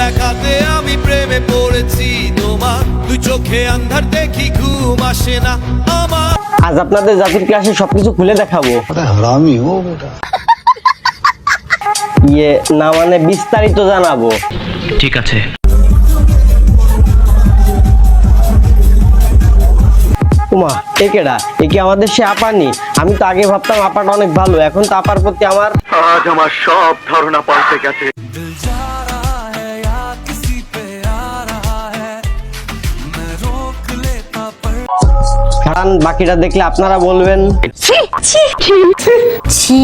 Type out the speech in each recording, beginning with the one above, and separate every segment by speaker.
Speaker 1: দেখাতে আমি প্রেমে পড়েছি তোমার। তুই চোখে আন্ধার দেখি ঘুম আসে না আমার।
Speaker 2: আজ আপনাদের জাতির ক্লাসে সবকিছু খুলে দেখাবো।
Speaker 3: হারামি ও
Speaker 2: ইয়ে না মানে বিস্তারিত জানাব।
Speaker 4: ঠিক আছে।
Speaker 2: উমা একেডা একে আমাদের সে আপানি? আমি তো আগে ভাবতাম আপাটা অনেক ভালো এখন তো আপার প্রতি আমার
Speaker 5: আজ আমার সব ধারণা পাল্টে গেছে।
Speaker 2: কারণ বাকিটা দেখলে আপনারা বলবেন।
Speaker 6: ছি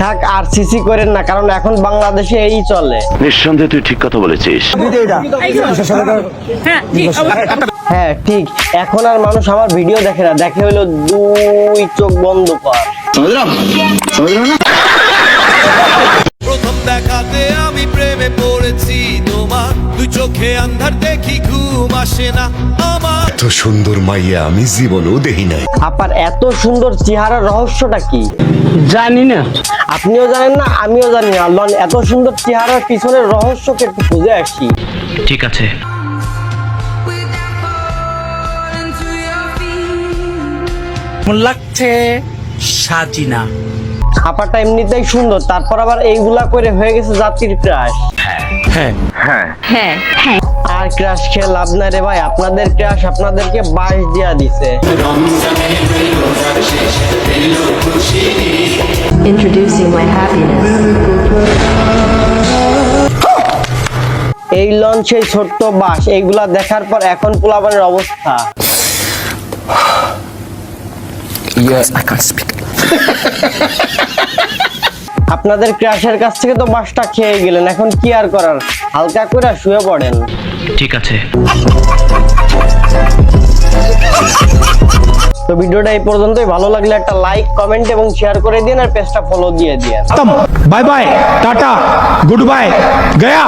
Speaker 2: থাক আর সিসি করেন না কারণ এখন বাংলাদেশে এই চলে।
Speaker 5: নিঃসন্দেহে তুই ঠিক কথা বলেছিস।
Speaker 2: হ্যাঁ ঠিক। এখন আর মানুষ আমার ভিডিও দেখে না দেখে হলো দুই চোখ বন্ধ কর।
Speaker 1: দেখাতে আমি প্রেমে পড়েছি তোমার। দুই চোখে আন্ধার দেখি ঘুম আসে না আমার।
Speaker 7: এত সুন্দর মাইয়া আমি দেখি নাই।
Speaker 2: আপার এত সুন্দর চেহারার রহস্যটা কি?
Speaker 8: জানি না।
Speaker 2: আপনিও জানেন না আমিও জানি না। লন এত সুন্দর চেহারার পিছনের রহস্যকে একটু আসি।
Speaker 4: ঠিক আছে।
Speaker 8: লাগছে সাজিনা।
Speaker 2: আপাটা এমনিতেই সুন্দর তারপর আবার এইগুলা করে হয়ে গেছে জাতির ক্রাশ
Speaker 8: হ্যাঁ।
Speaker 6: হ্যাঁ। হ্যাঁ
Speaker 2: আর ক্রাশ খেয়ে লাভ না রে ভাই আপনাদের ক্রাশ আপনাদেরকে বাস দিয়া দিছে।
Speaker 6: Introducing my happiness.
Speaker 2: এই লঞ্চ এই ছোট্ট বাস এইগুলা দেখার পর এখন পোলাবানের অবস্থা। আপনাদের ক্র্যাশের কাছ থেকে তো বাসটা খেয়ে গেলেন এখন কি আর করার? হালকা করে শুয়ে পড়েন।
Speaker 4: ঠিক আছে।
Speaker 2: তো ভিডিওটা এই পর্যন্তই ভালো লাগলে একটা লাইক কমেন্ট এবং শেয়ার করে দিন আর পেজটা ফলো দিয়ে দিন
Speaker 8: bye bye tata good bye Gaya